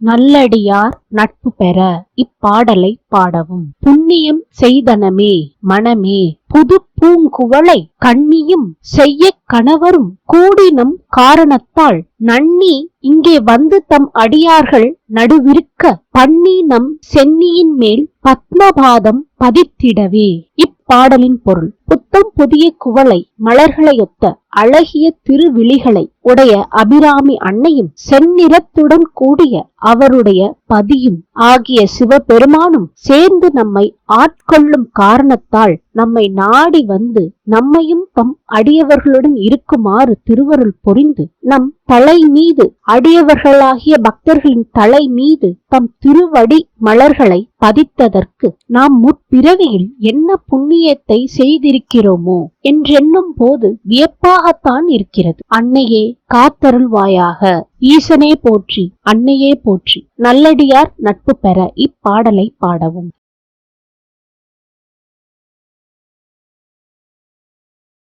நல்லடியார் நட்பு பெற இப்பாடலை பாடவும். புண்ணியம் செய்தனமே மனமே புது பூங்குவளை கண்ணியும் செய்ய கணவரும் கூடினம் காரணத்தால் நன்னி இங்கே வந்து தம் அடியார்கள் நடுவிருக்க பண்ணி நம் சென்னியின் மேல் பத்மபாதம் பதித்திடவே. இப்பாடலின் பொருள் புத்தம் புதிய குவளை மலர்களையொத்த அழகிய திருவிழிகளை உடைய அபிராமி அன்னையும் செந்நிறத்துடன் கூடிய அவருடைய பதியும் ஆகிய சிவபெருமானும் சேர்ந்து நம்மை ஆட்கொள்ளும் காரணத்தால் நம்மை நாடி வந்து நம்மையும் தம் அடியவர்களுடன் இருக்குமாறு திருவருள் பொறிந்து நம் தலை மீது அடியவர்களாகிய பக்தர்களின் தலை மீது தம் திருவடி மலர்களை பதித்ததற்கு நாம் முற்பிறவியில் என்ன புண்ணியத்தை செய்திருக்கிறோமோ என்றெண்ணும் போது வியப்பாகத்தான் இருக்கிறது. அன்னையே காத்தருள்வாயாக. ஈசனே போற்றி அன்னையே போற்றி. நல்லடியார் நட்பு பெற இப்பாடலை பாடவும்.